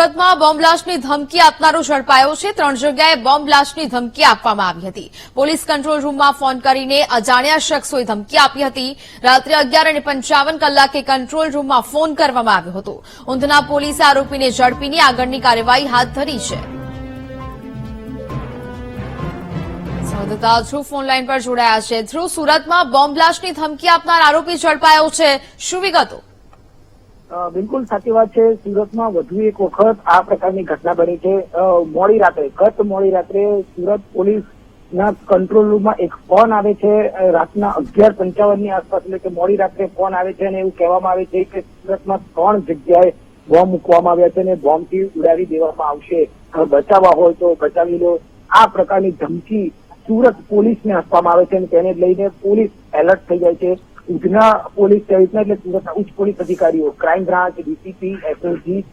સુરતમાં બોમ્બ બ્લાસ્ટની ધમકી આપનારો ઝડપાયો છે. ત્રણ જગ્યાએ બોમ્બ બ્લાસ્ટની ધમકી આપવામાં આવી હતી. પોલીસ કંટ્રોલ રૂમમાં ફોન કરીને અજાણ્યા શખ્સોએ ધમકી આપી હતી. રાત્રે અગિયાર અને પંચાવન કલાકે કંટ્રોલ રૂમમાં ફોન કરવામાં આવ્યો હતો. ઊંધના પોલીસે આરોપીને ઝડપીની આગળની કાર્યવાહી હાથ ધરી છે. સંવાદદાતા ધ્રુવ ફોનલાઈન પર જોડાયા છે. ધ્રુવ, સુરતમાં બોમ્બ બ્લાસ્ટની ધમકી આપનાર આરોપી ઝડપાયો છે. શું વિગતો? બિલકુલ સાચી વાત છે. સુરતમાં વધુ એક વખત આ પ્રકારની ઘટના બની છે. મોડી રાત્રે, ગત મોડી રાત્રે સુરત પોલીસના કંટ્રોલ રૂમમાં એક ફોન આવે છે. રાતના અગિયાર પંચાવનની આસપાસ, એટલે કે મોડી રાત્રે ફોન આવે છે અને એવું કહેવામાં આવે છે કે સુરતમાં ત્રણ જગ્યાએ બોમ્બ મૂકવામાં આવ્યા છે અને બોમ્બથી ઉડાવી દેવામાં આવશે. બચાવવા હોય તો બચાવી લો. આ પ્રકારની ધમકી સુરત પોલીસને આપવામાં આવે છે અને તેને લઈને પોલીસ એલર્ટ થઈ જાય છે. ઉધના પોલીસ સહિતના એટલે સુરતના ઉચ્ચ પોલીસ અધિકારીઓ crime branch DCP SOG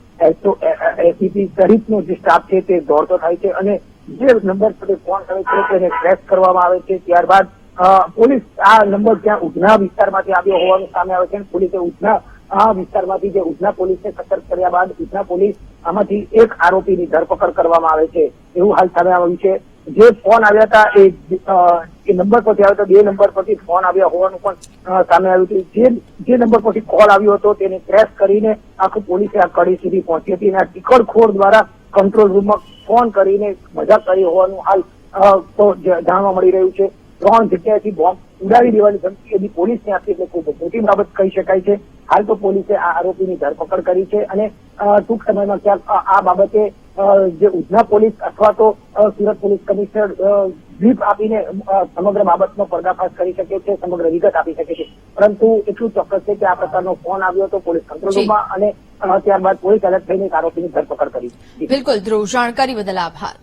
ACP સહિતનો જે સ્ટાફ છે તે દોડતો થાય છે અને જે નંબર સાથે ફોન કરે છે તેને ટ્રેસ કરવામાં આવે છે. ત્યારબાદ પોલીસ આ નંબર ત્યાં ઉધના વિસ્તારમાંથી આવ્યો હોવાનું સામે આવે છે પોલીસે ઉધના, આ વિસ્તારમાંથી જે ઉધના પોલીસને સતર્ક કર્યા બાદ ઉધના પોલીસ આમાંથી એક આરોપીની ધરપકડ કરવામાં આવે છે. એવું હાલ સામે આવ્યું છે. જે ફોન આવ્યા હતા એ નંબર પરથી આવ્યો હતો, બે નંબર પરથી ફોન આવ્યા હોવાનું પણ સામે આવ્યું હતું. જે જે નંબર પરથી કોલ આવ્યો હતો તેને ટ્રેસ કરીને આખું પોલીસે આ કડી સુધી પહોંચી હતી અને આ ટીકડખોર દ્વારા કંટ્રોલ રૂમમાં ફોન કરીને મજાક કરી હોવાનું હાલ તો જાણવા મળી રહ્યું છે. ત્રણ જગ્યાએથી બોમ્બ ઉડાવી દેવાની ધમકી એની પોલીસને આપી એટલે ખૂબ મોટી બાબત કહી શકાય છે. હાલ તો પોલીસે આ આરોપીની ધરપકડ કરી છે અને ટૂંક સમયમાં ક્યાંક આ બાબતે જે ઉધના પોલીસ અથવા તો સુરત પોલીસ કમિશનર વ્હીપ આપીને સમગ્ર બાબતનો પર્દાફાશ કરી શકે છે સમગ્ર વિગત આપી શકે છે. પરંતુ એટલું ચોક્કસ છે કે આ પ્રકારનો ફોન આવ્યો હતો પોલીસ કંટ્રોલ રૂમમાં અને ત્યારબાદ પોલીસ અલગ થઈને આરોપીની ધરપકડ કરી. બિલકુલ ધ્રુવ જાણકારી બદલ આભાર.